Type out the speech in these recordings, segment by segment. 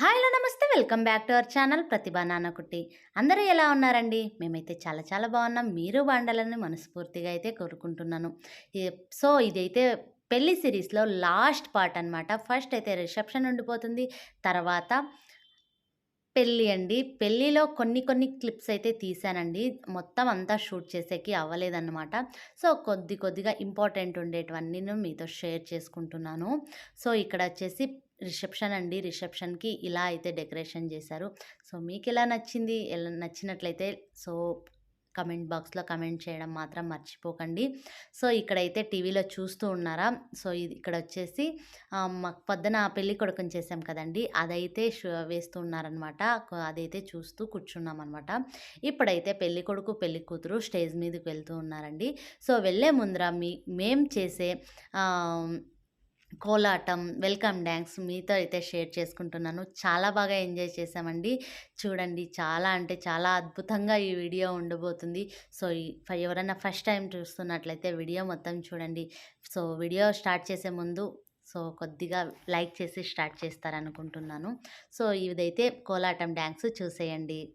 హాయ్లో నమస్తే welcome back to our channel Pratibha నాన్నకుట్టి అందరూ ఎలా ఉన్నారండి? మేమైతే చాలా చాలా బాగున్నాం. మీరు బాగుండాలని మనస్ఫూర్తిగా అయితే కోరుకుంటున్నాను. సో ఇదైతే పెళ్ళి సిరీస్లో లాస్ట్ పార్ట్ అన్నమాట. ఫస్ట్ అయితే రిసెప్షన్ ఉండిపోతుంది. తర్వాత పెళ్ళి అండి. పెళ్ళిలో కొన్ని కొన్ని క్లిప్స్ అయితే తీసానండి మొత్తం అంతా షూట్ చేసేకి అవ్వలేదన్నమాట. సో కొద్ది కొద్దిగా ఇంపార్టెంట్ ఉండేటివన్నీ నేను మీతో షేర్ చేసుకుంటున్నాను. సో ఇక్కడ వచ్చేసి రిసెప్షన్ అండి. రిసెప్షన్కి ఇలా అయితే డెకరేషన్ చేశారు. సో మీకు ఎలా నచ్చింది? ఎలా నచ్చినట్లయితే సో కమెంట్ బాక్స్లో కమెంట్ చేయడం మాత్రం మర్చిపోకండి. సో ఇక్కడైతే టీవీలో చూస్తూ ఉన్నారా? సో ఇది ఇక్కడ వచ్చేసి మాకు పొద్దున పెళ్ళి కొడుకుని చేసాం కదండి. అదైతే వేస్తూ ఉన్నారనమాట. అదైతే చూస్తూ కూర్చున్నాం అనమాట ఇప్పుడైతే పెళ్ళి కొడుకు పెళ్ళి కూతురు స్టేజ్ మీదకి వెళ్తూ ఉన్నారండి. సో వెళ్ళే ముందర మీ మేం చేసే కోలాటం వెల్కమ్ డ్యాన్స్ మీతో అయితే షేర్ చేసుకుంటున్నాను. చాలా బాగా ఎంజాయ్ చేసామండి చూడండి చాలా అంటే చాలా అద్భుతంగా ఈ వీడియో ఉండబోతుంది. సో ఈ- ఎవరైనా ఫస్ట్ టైం చూస్తున్నట్లయితే వీడియో మొత్తం చూడండి. సో వీడియో స్టార్ట్ చేసే ముందు సో కొద్దిగా లైక్ చేసి స్టార్ట్ చేస్తారనుకుంటున్నాను. సో ఇదైతే కోలాటం డ్యాన్స్ చూసేయండి.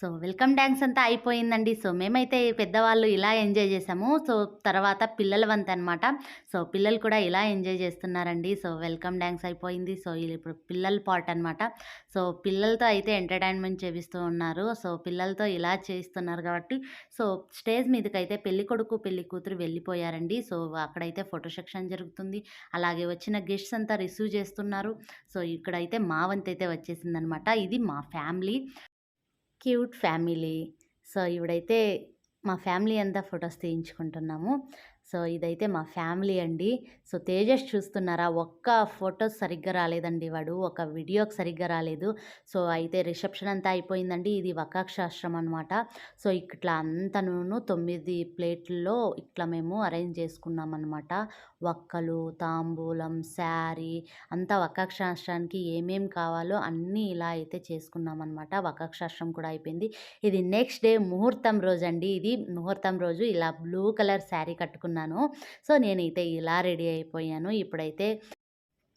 సో, వెల్కమ్ డ్యాన్స్ అంతా అయిపోయిందండి. సో, మేమైతే పెద్దవాళ్ళు ఇలా ఎంజాయ్ చేసాము. సో, తర్వాత పిల్లల వంతనమాట. సో, పిల్లలు కూడా ఇలా ఎంజాయ్ చేస్తున్నారండి. సో, వెల్కమ్ డ్యాన్స్ అయిపోయింది. సో, ఇప్పుడు పిల్లల పార్ట్ అనమాట. సో, పిల్లలతో అయితే ఎంటర్‌టైన్‌మెంట్ చేపిస్తూ ఉన్నారు. సో, పిల్లలతో ఇలా చేయిస్తున్నారు కాబట్టి సో, స్టేజ్ మీదకైతే పెళ్ళికొడుకు, పెళ్ళికూతురు వెళ్ళిపోయారండి. సో, అక్కడైతే ఫోటో సెక్షన్ జరుగుతుంది. అలాగే వచ్చిన గెస్ట్స్ అంతా రిసీవ్ చేస్తున్నారు. సో, ఇక్కడైతే మా వంతైతే వచ్చేసిందనమాట. ఇది మా ఫ్యామిలీ. Cute family. సో, ఇవిడైతే మా ఫ్యామిలీ అంతా ఫొటోస్ తీయించుకుంటున్నాము. సో, ఇదైతే మా ఫ్యామిలీ అండి. సో, తేజస్ చూస్తున్నారా? ఒక్క ఫోటో సరిగ్గా రాలేదండి వాడు. ఒక వీడియోకి సరిగ్గా రాలేదు. సో, అయితే రిసెప్షన్ అంతా అయిపోయిందండి. ఇది వకాక్షాశ్రమం అనమాట. సో, ఇట్లా అంతను తొమ్మిది ప్లేట్లలో ఇట్లా మేము అరేంజ్ చేసుకున్నామనమాట. వక్కలు, తాంబూలం, శారీ అంతా వకాక్షాశ్రానికి ఏమేం కావాలో అన్నీ ఇలా అయితే చేసుకున్నామనమాట. వకాక్షాశ్రం కూడా అయిపోయింది. ఇది నెక్స్ట్ డే ముహూర్తం రోజు అండి ఇది ముహూర్తం రోజు ఇలా బ్లూ కలర్ శారీ కట్టుకున్నాను. సో, నేనైతే ఇలా రెడీ అయిపోయాను. ఇప్పుడైతే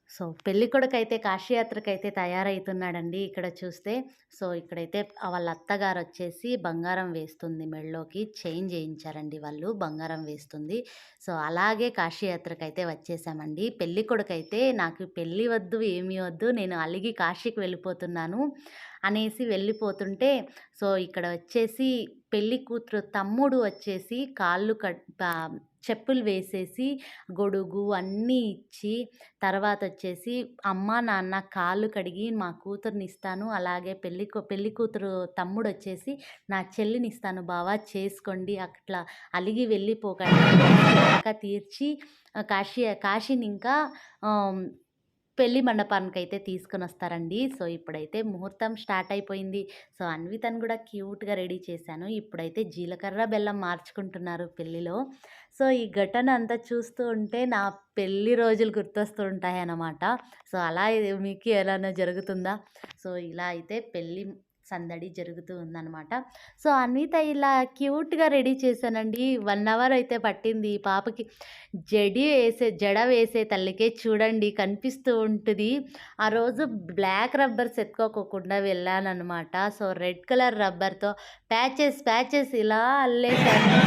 సో, పెళ్ళికొడుకైతే కాశీయాత్రకైతే తయారవుతున్నాడండి ఇక్కడ చూస్తే. సో, ఇక్కడైతే వాళ్ళ అత్తగారు వచ్చేసి బంగారం వేస్తుంది మెడలోకి. చైన్ చేయించారండి వాళ్ళు. బంగారం వేస్తుంది. సో, అలాగే కాశీయాత్రకైతే వచ్చేసామండి. పెళ్ళికొడుకైతే నాకు పెళ్ళి వద్దు, ఏమి వద్దు. నేను అలిగి కాశీకి వెళ్ళిపోతున్నాను అనేసి వెళ్ళిపోతుంటే సో, ఇక్కడ వచ్చేసి పెళ్ళి కూతురు తమ్ముడు వచ్చేసి కాళ్ళు కట్ చెప్పులు వేసేసి, గొడుగు అన్నీ ఇచ్చి తర్వాత వచ్చేసి అమ్మ, నాన్న కాళ్ళు కడిగి మా కూతురినిస్తాను. అలాగే పెళ్ళి పెళ్ళి కూతురు తమ్ముడు వచ్చేసి నా చెల్లినిస్తాను బావా చేసుకోండి. అట్లా అలిగి వెళ్ళిపోకండి తీర్చి కాశీ కాశీని ఇంకా ఆహ్, పెళ్ళి మండపానికైతే తీసుకొనొస్తారండి. సో, ఇప్పుడైతే ముహూర్తం స్టార్ట్ అయిపోయింది. సో, అన్వితని కూడా క్యూట్‌గా రెడీ చేశాను. ఇప్పుడైతే జీలకర్ర, బెల్లం మార్చుకుంటున్నారు పెళ్ళిలో సో, ఈ ఘటన అంతా చూస్తూ ఉంటే నా పెళ్ళి రోజులు గుర్తొస్తూ ఉంటాయన్నమాట. సో, అలా మీకు ఎలానో జరుగుతుందా? సో, ఇలా అయితే పెళ్ళి సందడి జరుగుతూ ఉందనమాట. సో, అన్విత ఇలా క్యూట్‌గా రెడీ చేశానండి. వన్ అవర్ అయితే పట్టింది. పాపకి జడి వేసే జడ వేసే తల్లికే చూడండి కనిపిస్తూ ఉంటుంది ఆ రోజు బ్లాక్ రబ్బర్స్ ఎత్తుకోకోకుండా వెళ్ళాననమాట. సో, రెడ్ కలర్ రబ్బర్‌తో ప్యాచెస్, ప్యాచెస్ ఇలా అల్లేసాను.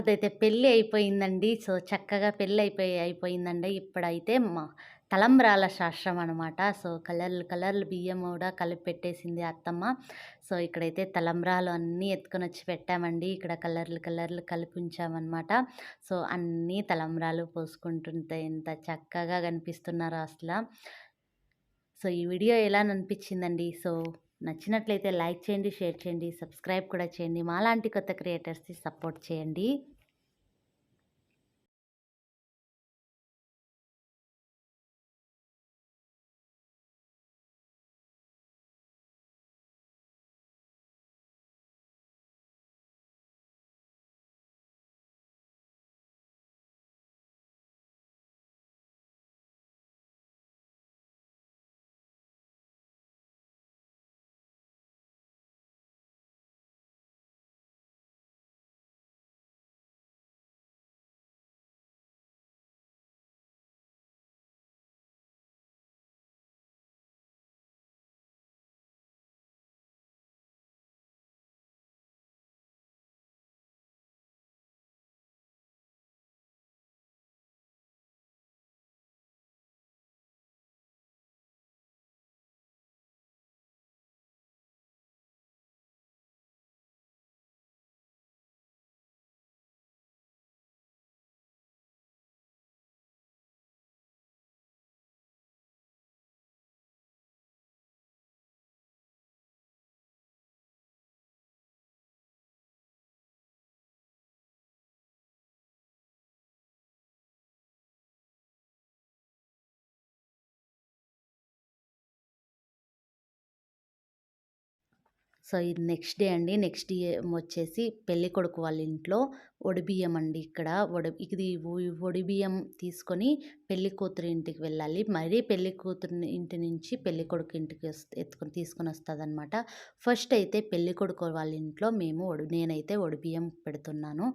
సో, అయితే పెళ్ళి అయిపోయిందండి. సో, చక్కగా పెళ్ళి అయిపోయి అయిపోయిందండి. ఇప్పుడైతే మా తలంబ్రాల శాస్త్రం అనమాట. సో, కలర్లు, కలర్లు బియ్యం కూడా కలిపి పెట్టేసింది అత్తమ్మ. సో, ఇక్కడైతే తలంబ్రాలు అన్నీ ఎత్తుకొని వచ్చి పెట్టామండి. ఇక్కడ కలర్లు, కలర్లు కలిపి ఉంచామనమాట. సో, అన్నీ తలంబ్రాలు పోసుకుంటుంటే ఎంత చక్కగా కనిపిస్తున్నారు అసలు సో, ఈ వీడియో ఎలా అనిపించిందండి? సో, నచ్చినట్లయితే లైక్ చేయండి, షేర్ చేయండి, సబ్స్క్రైబ్ కూడా చేయండి. మాలాంటి కొత్త క్రియేటర్స్‌ని సపోర్ట్ చేయండి. సో ఇది నెక్స్ట్ డే అండి. నెక్స్ట్ డే వచ్చేసి పెళ్ళి కొడుకు వాళ్ళ ఇంట్లో ఒడిబియ్యం అండి ఇక్కడ. ఒడి ఇది ఒడిబియ్యం తీసుకొని పెళ్ళి కూతురు ఇంటికి వెళ్ళాలి. మరీ పెళ్ళి కూతురు ఇంటి నుంచి పెళ్ళి కొడుకు ఇంటికి ఎత్తుకొని తీసుకొని వస్తుంది అనమాట ఫస్ట్ అయితే పెళ్ళి కొడుకు వాళ్ళ ఇంట్లో మేము ఒడి నేనైతే ఒడిబియ్యం పెడుతున్నాను.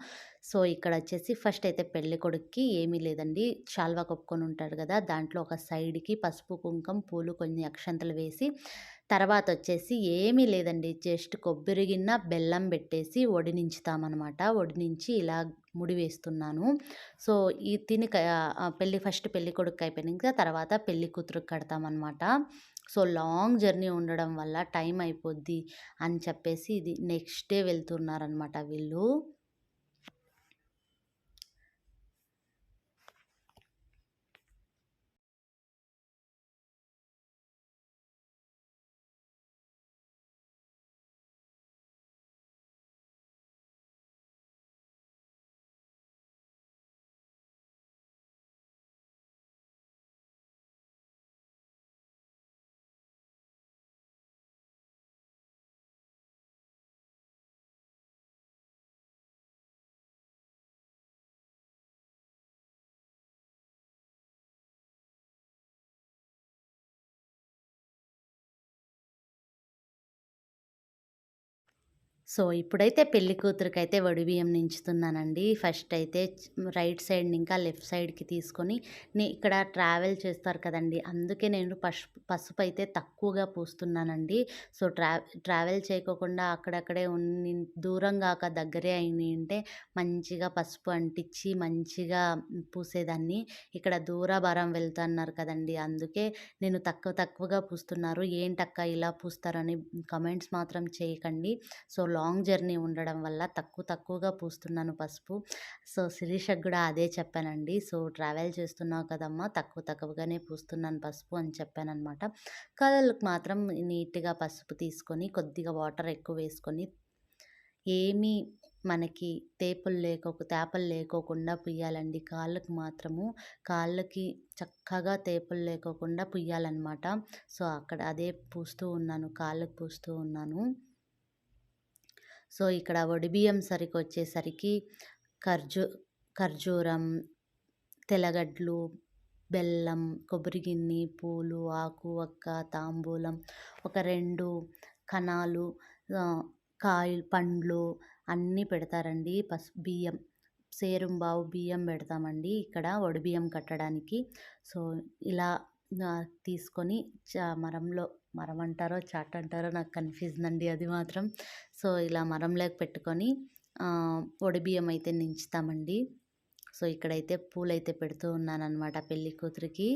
సో ఇక్కడ వచ్చేసి ఫస్ట్ అయితే పెళ్ళి కొడుక్కి ఏమీ లేదండి. శాల్వా కప్పుకొని ఉంటాడు కదా దాంట్లో ఒక సైడ్కి పసుపు కుంకం పూలు కొన్ని అక్షంతలు వేసి తర్వాత వచ్చేసి ఏమీ లేదండి. జస్ట్ కొబ్బరి గిన్నె బెల్లం పెట్టేసి వడినించుతామన్నమాట వడినించి ఇలా ముడి వేస్తున్నాను. సో ఈ తిని పెళ్ళి ఫస్ట్ పెళ్ళి కొడుకు అయిపోయినాక తర్వాత పెళ్ళి కూతురుకు కడతామన్నమాట సో లాంగ్ జర్నీ ఉండడం వల్ల టైం అయిపోద్ది అని చెప్పేసి ఇది నెక్స్ట్ డే వెళ్తున్నారనమాట వీళ్ళు. సో ఇప్పుడైతే పెళ్ళి అయితే వడిబియ్యం నించుతున్నానండి. ఫస్ట్ అయితే రైట్ సైడ్ ఇంకా లెఫ్ట్ సైడ్కి తీసుకొని నే ఇక్కడ ట్రావెల్ చేస్తారు కదండి. అందుకే నేను పసుపు పసుపు అయితే తక్కువగా పూస్తున్నానండి. సో ట్రా ట్రావెల్ చేయకోకుండా అక్కడక్కడే ఉన్ని దూరం కాక దగ్గరే అయినాయి ఉంటే మంచిగా పసుపు అంటించి మంచిగా పూసేదాన్ని. ఇక్కడ దూరాభారం వెళ్తున్నారు కదండి. అందుకే నేను తక్కువ తక్కువగా పూస్తున్నారు. ఏంటక్క ఇలా పూస్తారని కమెంట్స్ మాత్రం చేయకండి. సో లాంగ్ జర్నీ ఉండడం వల్ల తక్కువ తక్కువగా పూస్తున్నాను పసుపు. సో శిరీషకు కూడా అదే చెప్పానండి. సో ట్రావెల్ చేస్తున్నావు కదమ్మా తక్కువ తక్కువగానే పూస్తున్నాను పసుపు అని చెప్పానమాట కళ్ళకు మాత్రం నీట్గా పసుపు తీసుకొని కొద్దిగా వాటర్ ఎక్కువ వేసుకొని ఏమీ మనకి తేపులు లేకోక తేపలు లేకోకుండా పుయ్యాలండి. కాళ్ళకు మాత్రము కాళ్ళకి చక్కగా తేపులు లేకోకుండా పుయ్యాలన్నమాట. సో అక్కడ అదే పూస్తూ ఉన్నాను కాళ్ళకు పూస్తూ ఉన్నాను. సో ఇక్కడ వడిబియ్యం సరికి వచ్చేసరికి ఖర్జూ ఖర్జూరం తెలగడ్లు బెల్లం కొబ్బరి గిన్నె పూలు ఆకు ఒక్క తాంబూలం ఒక రెండు కణాలు కాయలు పండ్లు అన్నీ పెడతారండి పసు బియ్యం. సేరుంబావు బియ్యం పెడతామండి ఇక్కడ వడిబియ్యం కట్టడానికి. సో ఇలా తీసుకొని చా మరంలో మరం అంటారో చాట్ అంటారో నాకు కన్ఫ్యూజన్ అండి అది మాత్రం. సో ఇలా మరంలోకి పెట్టుకొని ఆ, అయితే నించుతామండి. సో ఇక్కడైతే పూలైతే పెడుతూ ఉన్నానన్నమాట పెళ్ళి కూతురికి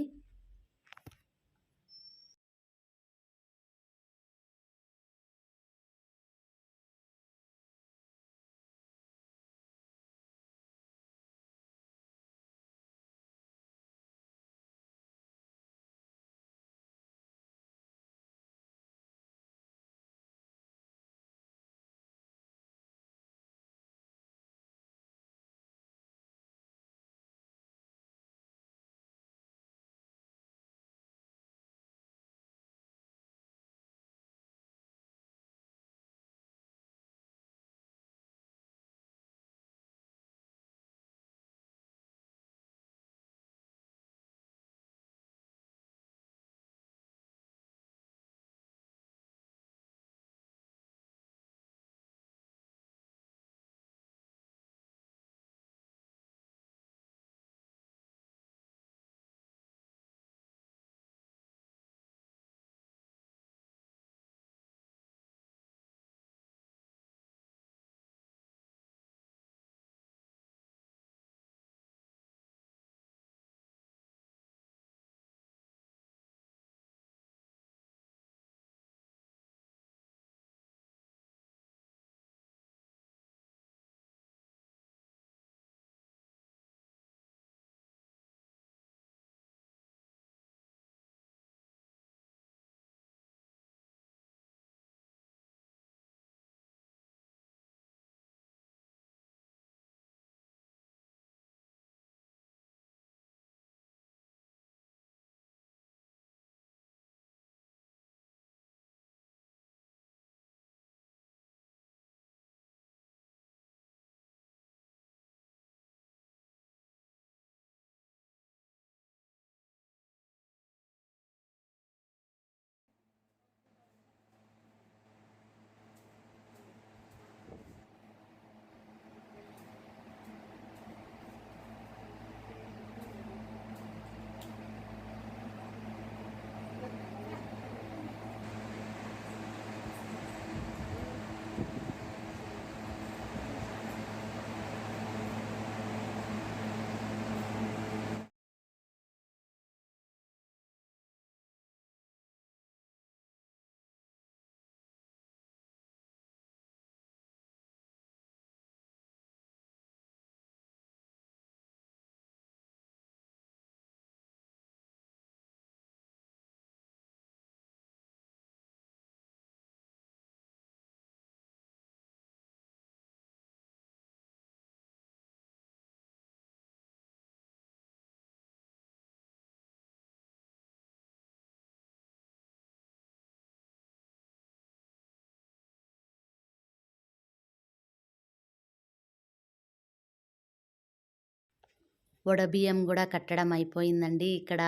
వడబియ్యం కూడా కట్టడం అయిపోయిందండి. ఇక్కడ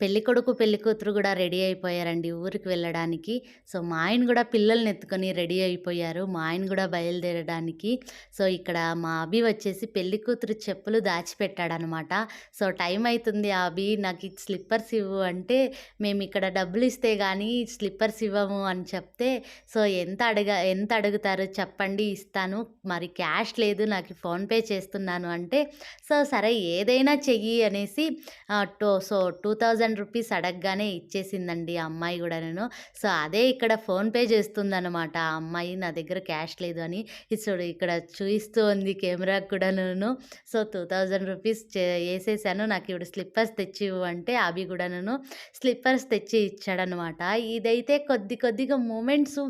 పెళ్ళికొడుకు, పెళ్ళికూతురు కూడా రెడీ అయిపోయారండి ఊరికి వెళ్ళడానికి. సో, మా ఆయన కూడా పిల్లల్ని ఎత్తుకొని రెడీ అయిపోయారు. మా ఆయన కూడా బయలుదేరడానికి. సో, ఇక్కడ మా అభి వచ్చేసి పెళ్ళికూతురు చెప్పులు దాచిపెట్టాడనమాట. సో, టైం అయితుంది అభి నాకు స్లిప్పర్స్ ఇవ్వు అంటే, మేము ఇక్కడ డబ్బులు ఇస్తే కానీ స్లిప్పర్స్ ఇవ్వము అని చెప్తే, సో, ఎంత అడగ ఎంత అడుగుతారు చెప్పండి ఇస్తాను. మరి క్యాష్ లేదు నాకు ఫోన్‌పే చేస్తున్నాను అంటే, సో, సరే ఏదైనా చెయ్యి అనేసి టూ టో సో, 2000 రూపీస్ అడగగానే ఇచ్చేసిందండి ఆ అమ్మాయి కూడా నేను సో, అదే ఇక్కడ ఫోన్‌పే చేస్తుందన్నమాట ఆ అమ్మాయి నా దగ్గర క్యాష్ లేదు అని. ఇచ్చుడు చూడు ఇక్కడ చూయిస్తూ ఉంది కెమెరా కూడా నేను సో, 2000 రూపీస్ వేసేసాను నాకు ఇప్పుడు స్లిప్పర్స్ తెచ్చివ్వు అంటే కూడా నేను స్లిప్పర్స్ తెచ్చి ఇచ్చాడనమాట. ఇదైతే కొద్ది కొద్దిగా మూమెంట్స్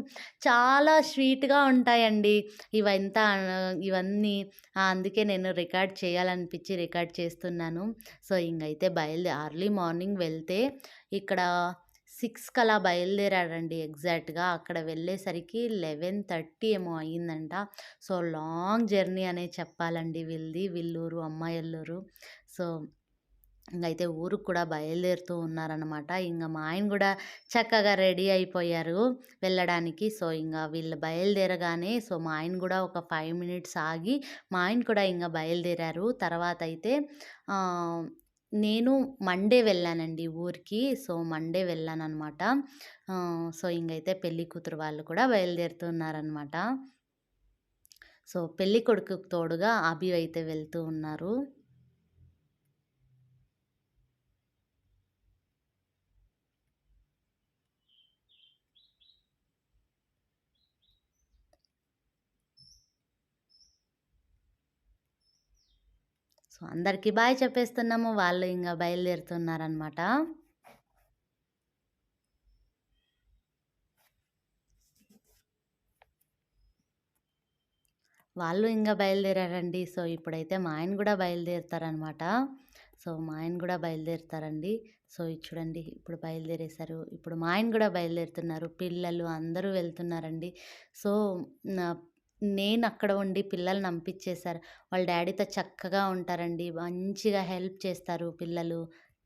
చాలా స్వీట్‌గా ఉంటాయండి. ఇవంతా ఇవన్నీ అందుకే నేను రికార్డ్ చేయాలనిపించి రికార్డ్ చేసి చేస్తున్నాను. సో, ఇంకైతే బయలుదే అర్లీ మార్నింగ్ వెళ్తే ఇక్కడ సిక్స్ అలా బయలుదేరాడండి ఎగ్జాక్ట్‌గా. అక్కడ వెళ్ళేసరికి 11:30 ఏమో అయిందంట. సో, లాంగ్ జర్నీ అనే చెప్పాలండి వీళ్ళది. వీళ్ళూరు అమ్మాయిల్లూరు సో, అయితే ఊరికి కూడా బయలుదేరుతూ ఉన్నారనమాట. ఇంకా మా ఆయన కూడా చక్కగా రెడీ అయిపోయారు వెళ్ళడానికి. సో, ఇంకా వీళ్ళు బయలుదేరగానే సో, మా ఆయన కూడా ఒక ఫైవ్ మినిట్స్ ఆగి మా ఆయన కూడా ఇంకా బయలుదేరారు. తర్వాత అయితే నేను మండే వెళ్ళానండి ఊరికి. So, Monday వెళ్ళాననమాట. సో, ఇంకైతే పెళ్ళి కూతురు వాళ్ళు కూడా బయలుదేరుతున్నారనమాట. సో, పెళ్ళికొడుకుకి తోడుగా అభి అయితే వెళ్తూ ఉన్నారు. సో, అందరికీ బాయ్ చెప్పేస్తున్నాము. వాళ్ళు ఇంకా బయలుదేరుతున్నారనమాట. వాళ్ళు ఇంకా బయలుదేరారండి. సో, ఇప్పుడైతే మా ఆయన కూడా బయలుదేరుతారనమాట. సో, మా ఆయన కూడా బయలుదేరుతారండి. సో, ఇది చూడండి ఇప్పుడు బయలుదేరేశారు. ఇప్పుడు మా ఆయన కూడా బయలుదేరుతున్నారు. పిల్లలు అందరూ వెళ్తున్నారండి. సో, నేను అక్కడ ఉండి పిల్లల్ని పంపించేశారు. వాళ్ళ డాడీతో చక్కగా ఉంటారండి. మంచిగా హెల్ప్ చేస్తారు పిల్లలు.